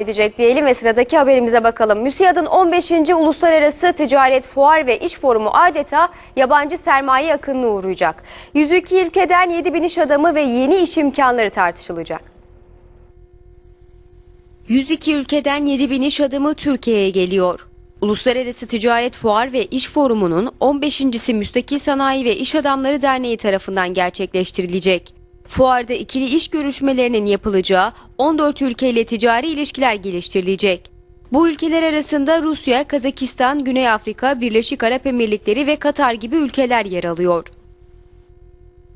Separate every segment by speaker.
Speaker 1: edecek diyelim ve sıradaki haberimize bakalım. MÜSİAD'ın 15. Uluslararası Ticaret Fuar ve İş Forumu adeta yabancı sermaye akınına uğrayacak. 102 ülkeden 7 bin iş adamı ve yeni iş imkanları tartışılacak. 102 ülkeden 7 bin iş adamı Türkiye'ye geliyor. Uluslararası Ticaret Fuar ve İş Forumu'nun 15.si Müstakil Sanayi ve İş Adamları Derneği tarafından gerçekleştirilecek. Fuarda ikili iş görüşmelerinin yapılacağı 14 ülkeyle ticari ilişkiler geliştirilecek. Bu ülkeler arasında Rusya, Kazakistan, Güney Afrika, Birleşik Arap Emirlikleri ve Katar gibi ülkeler yer alıyor.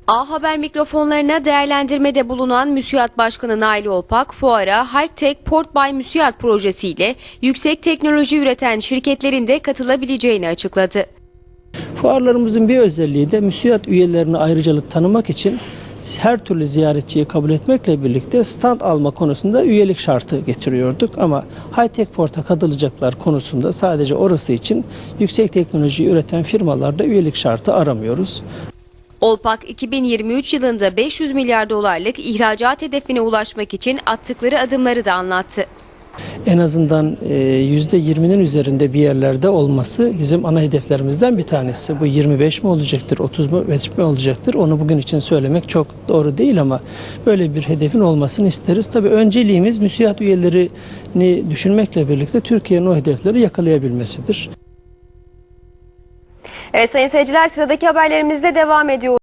Speaker 1: A Haber mikrofonlarına değerlendirmede bulunan MÜSİAD Başkanı Nail Olpak, fuara High Tech Port by MÜSİAD projesiyle yüksek teknoloji üreten şirketlerin de katılabileceğini açıkladı.
Speaker 2: Fuarlarımızın bir özelliği de müsiyat üyelerine ayrıcalık tanımak için her türlü ziyaretçiyi kabul etmekle birlikte stand alma konusunda üyelik şartı getiriyorduk. Ama high-tech port'a katılacaklar konusunda sadece orası için yüksek teknoloji üreten firmalarda üyelik şartı aramıyoruz.
Speaker 1: Olpak 2023 yılında 500 milyar dolarlık ihracat hedefine ulaşmak için attıkları adımları da anlattı.
Speaker 2: En azından e, %20'nin üzerinde bir yerlerde olması bizim ana hedeflerimizden bir tanesi. Bu 25 mi olacaktır, 30 mu mi olacaktır onu bugün için söylemek çok doğru değil ama böyle bir hedefin olmasını isteriz. Tabii önceliğimiz müsiyat üyelerini düşünmekle birlikte Türkiye'nin o hedefleri yakalayabilmesidir.
Speaker 1: Evet sayın seyirciler sıradaki haberlerimizde devam ediyor.